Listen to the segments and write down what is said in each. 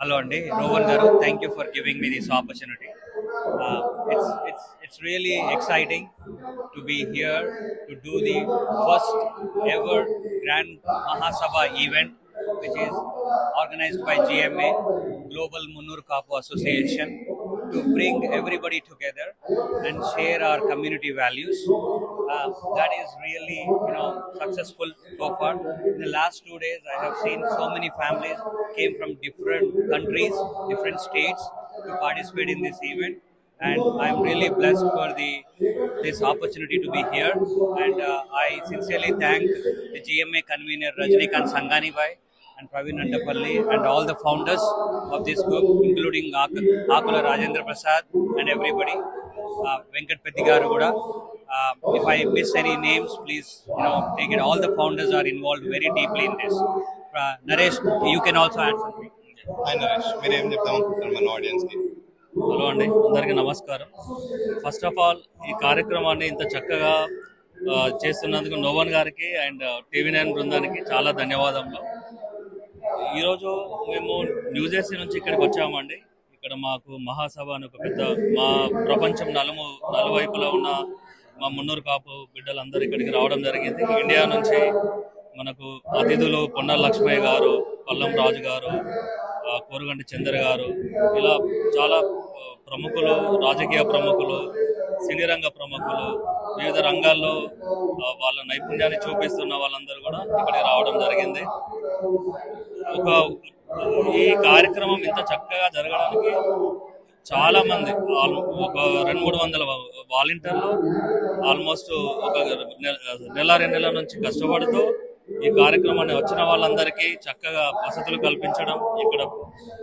Hello అండి రోహన్ గారు. Thank you for giving me this opportunity it's it's it's really exciting to be here to do the first ever grand Mahasabha event which is organised by GMA global Munnuru Kapu association to bring everybody together and share our community values. Uh, that is really, you know, successful so far. In the last two days, I have seen so many families came from different countries, different states to participate in this event. And I'm really blessed for the this opportunity to be here. And uh, I sincerely thank the GMA convener Rajnikant Sangani Bhai and Praveen Andapalli and all the founders of this group, including Ak- Akula Rajendra Prasad and everybody. Uh, Venkat Petigaru Guda. Uh, if I miss any names, please you know take it. All the founders are involved very deeply in this. Uh, Naresh, you can also add something. Hi Naresh మీరు ఏం చెప్తాం మన ఆడియన్స్కి hello అండి అందరికీ నమస్కారం first of all ఈ కార్యక్రమాన్ని ఇంత చక్కగా చేస్తున్నందుకు నోవన్ గారికి అండ్ టీవీ నైన్ బృందానికి చాలా ధన్యవాదములు ఈరోజు మేము న్యూజెర్సీ నుంచి ఇక్కడికి వచ్చామండి. ఇక్కడ మాకు మహాసభ అని ఒక పెద్ద మా ప్రపంచం నలుము నలువైపులా ఉన్న మా మున్నూరు కాపు బిడ్డలందరూ ఇక్కడికి రావడం జరిగింది. ఇండియా నుంచి మనకు అతిథులు పొన్నల లక్ష్మయ్య గారు పల్లం రాజు గారు కోరుగంటి చంద్ర గారు ఇలా చాలా ప్రముఖులు రాజకీయ ప్రముఖులు సినీ రంగ ప్రముఖులు వివిధ రంగాల్లో వాళ్ళ నైపుణ్యాన్ని చూపిస్తున్న వాళ్ళందరూ కూడా ఇక్కడికి రావడం జరిగింది. ఒక ఈ కార్యక్రమం ఇంత చక్కగా జరగడానికి చాలా మంది ఆల్- ఒక రెండు మూడు వందల వాలంటీర్లు ఆల్మోస్ట్ ఒక నెల నెల రెండు నెలల నుంచి కష్టపడుతూ ఈ కార్యక్రమాన్ని వచ్చిన వాళ్ళందరికీ చక్కగా వసతులు కల్పించడం ఇక్కడ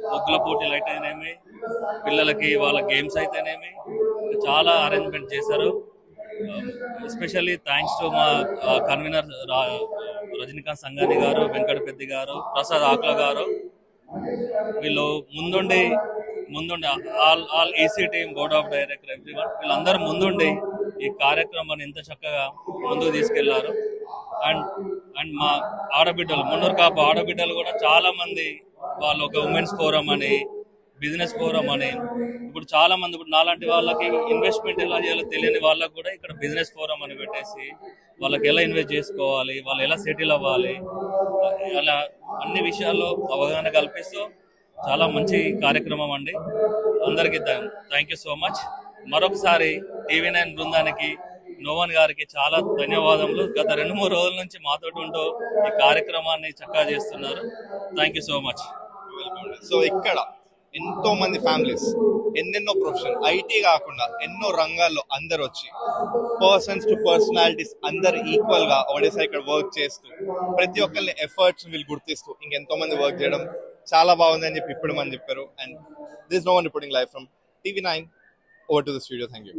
ముగ్గుల పోటీలు అయితేనేమి పిల్లలకి వాళ్ళ గేమ్స్ అయితేనేమి చాలా అరేంజ్మెంట్ చేశారు. ఎస్పెషల్లీ థ్యాంక్స్ టు మా కన్వీనర్ రజనీకాంత్ సంగాని గారు వెంకటపెద్ది గారు ప్రసాద్ ఆకుల గారు. వీళ్ళు ముందుండి ముందుండి all all AC team board of director everyone వీళ్ళందరూ ముందుండి ఈ కార్యక్రమాన్ని ఎంత చక్కగా ముందుకు తీసుకెళ్ళారు. అండ్ అండ్ మా ఆడబిడ్డలు మున్నూరు కాపు ఆడబిడ్డలు కూడా చాలా మంది వాళ్ళు ఒక ఉమెన్స్ ఫోరం అని బిజినెస్ ఫోరం అని ఇప్పుడు చాలా మంది ఇప్పుడు నాలాంటి వాళ్ళకి ఇన్వెస్ట్మెంట్ ఎలా చేయాలో తెలియని వాళ్ళకి కూడా ఇక్కడ బిజినెస్ ఫోరం అని పెట్టేసి వాళ్ళకి ఎలా ఇన్వెస్ట్ చేసుకోవాలి వాళ్ళు ఎలా సెటిల్ అవ్వాలి అలా అన్ని విషయాల్లో అవగాహన కల్పిస్తూ చాలా మంచి కార్యక్రమం అండి. అందరికీ థ్యాంక్ యూ సో మచ్ మరొకసారి టీవీ నైన్ బృందానికి నోవన్ గారికి చాలా ధన్యవాదములు. గత రెండు మూడు రోజుల నుంచి మాతో ఉంటూ ఈ కార్యక్రమాన్ని చక్కగా చేస్తున్నారు. Thank you so much so ఇక్కడ ఎంతో మంది ఫ్యామిలీస్ ఎన్నెన్నో ప్రొఫెషన్ ఐటీ కాకుండా ఎన్నో రంగాల్లో అందరు వచ్చి పర్సన్స్ టు పర్సనాలిటీస్ అందరు ఈక్వల్గా ఒడిసా ఇక్కడ వర్క్ చేస్తూ ప్రతి ఒక్కరిని ఎఫర్ట్స్ వీళ్ళు గుర్తిస్తూ ఇంకెంతో మంది వర్క్ చేయడం చాలా బాగుంది అని చెప్పి ఇప్పుడు మనం చెప్పారు. And this no one reporting life from TV nine over to the studio thank you